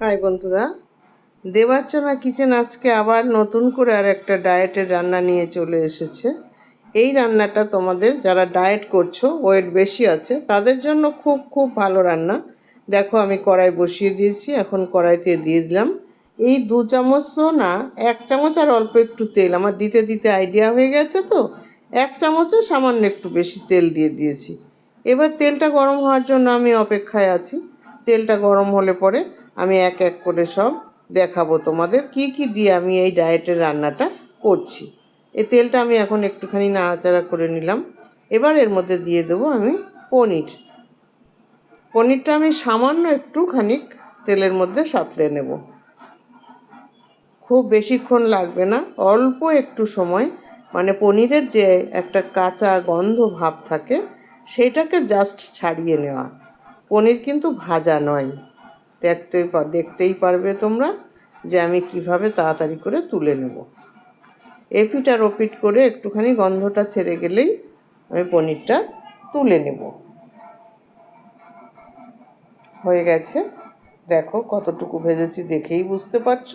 High বন্ধুরা, Debarchana kitchen আজকে আবার নতুন করে আর একটা ডায়েটের রান্না নিয়ে চলে এসেছে। এই রান্নাটা তোমাদের যারা ডায়েট করছ, ওয়েট বেশি আছে, তাদের জন্য খুব খুব ভালো রান্না। দেখো আমি কড়াই বসিয়ে দিয়েছি, এখন কড়াইতে দিয়ে দিলাম। এই দু চামচও না, এক চামচ আর অল্প একটু তেল। আমার দিতে দিতে আইডিয়া হয়ে গেছে তো, এক চামচে সামান্য একটু বেশি তেল দিয়ে দিয়েছি। এবার তেলটা গরম হওয়ার জন্য আমি অপেক্ষায় আছি। তেলটা গরম হলে পরে আমি এক এক করে সব দেখাবো তোমাদের। কি কি দিয়ে আমি এই ডায়েটের রান্নাটা করছি। এই তেলটা আমি এখন একটুখানি নাড়াচাড়া করে নিলাম। এবার এর মধ্যে দিয়ে দেবো আমি পনির। পনিরটা আমি সামান্য একটুখানি তেলের মধ্যে সাঁতলে নেব। খুব বেশিক্ষণ লাগবে না, অল্প একটু সময়। মানে পনিরের যে একটা কাঁচা গন্ধ ভাব থাকে সেইটাকে জাস্ট ছাড়িয়ে নেওয়া। পনির কিন্তু ভাজা নয়। দেখতে দেখতেই পারবে তোমরা যে আমি কীভাবে তাড়াতাড়ি করে তুলে নেব। এপিট আর ওপিট করে একটুখানি গন্ধটা ছেড়ে গেলেই আমি পনিরটা তুলে নেব। হয়ে গেছে। দেখো কতটুকু ভেজেছি দেখেই বুঝতে পারছ?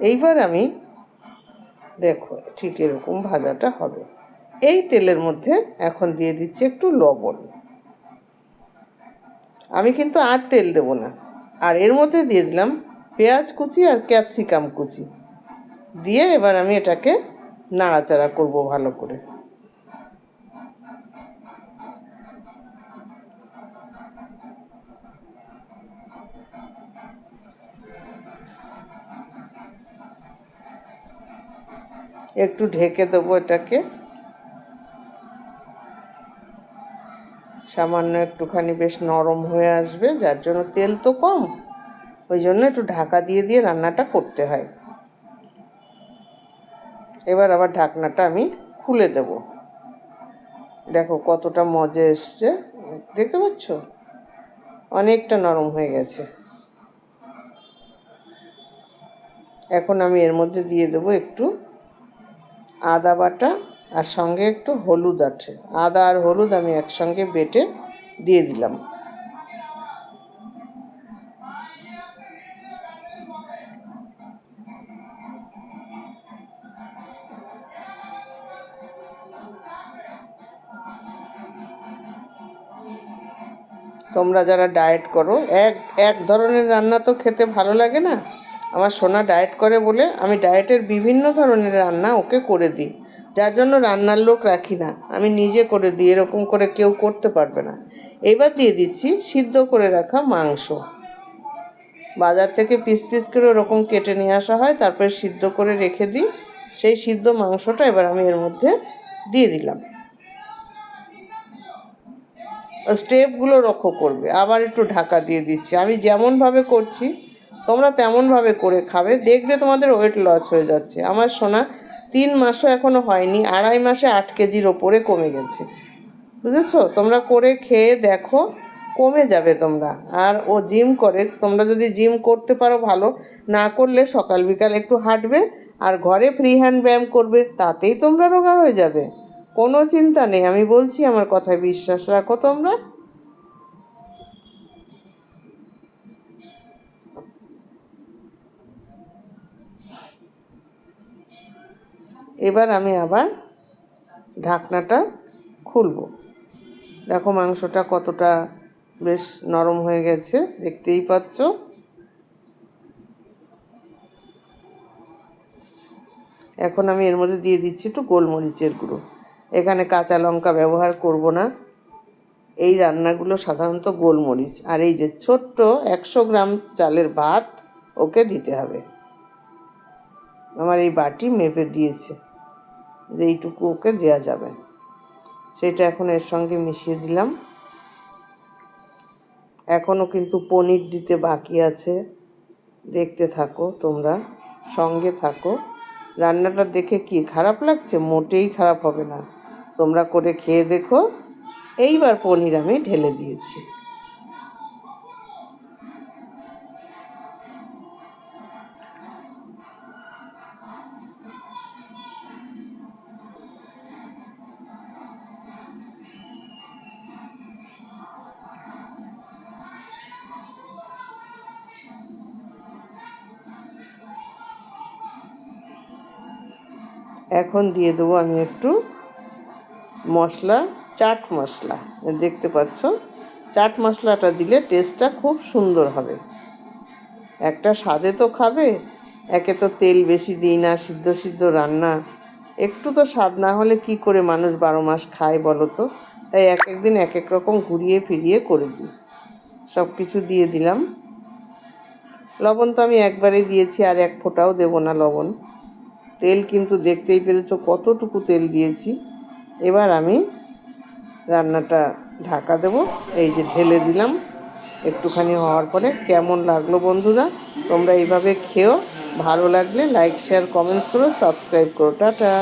এইবার আমি দেখো ঠিক এরকম ভাজাটা হবে। এই তেলের মধ্যে এখন দিয়ে দিচ্ছি একটু লবণ। আমি কিন্তু আর তেল দেবো না। আর এর মধ্যে দিয়ে দিলাম পেঁয়াজ কুচি আর ক্যাপসিকাম কুচি। দিয়ে এবার আমি এটাকে নাড়াচাড়া করব ভালো করে। একটু ঢেকে দেবো এটাকে। সামান্য একটুখানি বেশ নরম হয়ে আসবে, যার জন্য তেল তো কম। ওই জন্য একটু ঢাকা দিয়ে দিয়ে রান্নাটা করতে হয়। এবার আবার ঢাকনাটা আমি খুলে দেব। দেখো কতটা মজা এসছে। দেখতে পাচ্ছ? অনেকটা নরম হয়ে গেছে। এখন আমি এর মধ্যে দিয়ে দেবো একটু আদা বাটা আর সঙ্গে একটু হলুদ আছে। আদা আর হলুদ আমি একসঙ্গে বেটে দিয়ে দিলাম। তোমরা যারা ডায়েট করো, এক এক ধরনের রান্না তো খেতে ভালো লাগে না? আমার সোনা ডায়েট করে বলে আমি ডায়েটের বিভিন্ন ধরনের রান্না ওকে করে দিই। যার জন্য রান্নার লোক রাখি না। আমি নিজে করে দিই, এরকম করে কেউ করতে পারবে না। এবার দিয়ে দিচ্ছি সিদ্ধ করে রাখা মাংস। বাজার থেকে পিস পিস করে ওরকম কেটে নিয়ে আসা হয়, তারপরে সিদ্ধ করে রেখে দিই। সেই সিদ্ধ মাংসটা এবার আমি এর মধ্যে দিয়ে দিলাম। স্টেপগুলো লক্ষ্য করবে। আবার একটু ঢাকা দিয়ে দিচ্ছি। আমি যেমনভাবে করছি তোমরা তেমনভাবে করে খাবে। দেখবে তোমাদের ওয়েট লস হয়ে যাচ্ছে। আমার সোনা তিন মাসও এখনও হয়নি, আড়াই মাসে আট কেজির ওপরে কমে গেছে। বুঝেছ? তোমরা করে খেয়ে দেখো, কমে যাবে তোমরা। আর ও জিম করে, তোমরা যদি জিম করতে পারো ভালো, না করলে সকাল বিকাল একটু হাঁটবে, আর ঘরে ফ্রি হ্যান্ড ব্যায়াম করবে, তাতেই তোমরা রোগা হয়ে যাবে। কোনো চিন্তা নেই, আমি বলছি, আমার কথায় বিশ্বাস রাখো তোমরা। এবার আমি আবার ঢাকনাটা খুলব। দেখো মাংসটা কতটা বেশ নরম হয়ে গেছে, দেখতেই পাচ্ছ? এখন আমি এর মধ্যে দিয়ে দিচ্ছি একটু গোলমরিচের গুঁড়ো। এখানে কাঁচা লঙ্কা ব্যবহার করব না। এই রান্নাগুলো সাধারণত গোলমরিচ। আর এই যে ছোট্ট একশো গ্রাম চালের ভাত ওকে দিতে হবে। আমার এই বাটি মেপে দিয়েছে। যে এইটুকু ওকে দেওয়া যাবে। সেটা এখন এর সঙ্গে মিশিয়ে দিলাম। এখনও কিন্তু পনির দিতে বাকি আছে। দেখতে থাকো তোমরা, সঙ্গে থাকো। রান্নাটা দেখে কি খারাপ লাগছে? মোটেই খারাপ হবে না। তোমরা করে খেয়ে দেখো। এইবার পনির আমি ঢেলে দিয়েছি। এখন দিয়ে দেবো আমি একটু মশলা, চাট মশলা। দেখতে পাচ্ছ? চাট মশলাটা দিলে টেস্টটা খুব সুন্দর হবে। একটা স্বাদে তো খাবে, একে তো তেল বেশি দিই না, সিদ্ধ সিদ্ধ রান্না। একটু তো স্বাদ না হলে কি করে মানুষ বারো মাস খায় বলো তো? তাই এক এক দিন এক এক রকম ঘুরিয়ে ফিরিয়ে করে দিই। সব কিছু দিয়ে দিলাম। লবণ তো আমি একবারেই দিয়েছি, আর এক ফোঁটাও দেবো না লবণ। তেল কিন্তু দেখতেই পেরেছ কতটুকু তেল দিয়েছি। এবার আমি রান্নাটা ঢাকা দেবো। এই যে ঢেলে দিলাম। একটুখানি হওয়ার পরে কেমন লাগল বন্ধুরা? তোমরা এইভাবে খেও। ভালো লাগলে লাইক শেয়ার কমেন্টস করো সাবস্ক্রাইব করো। টাটা।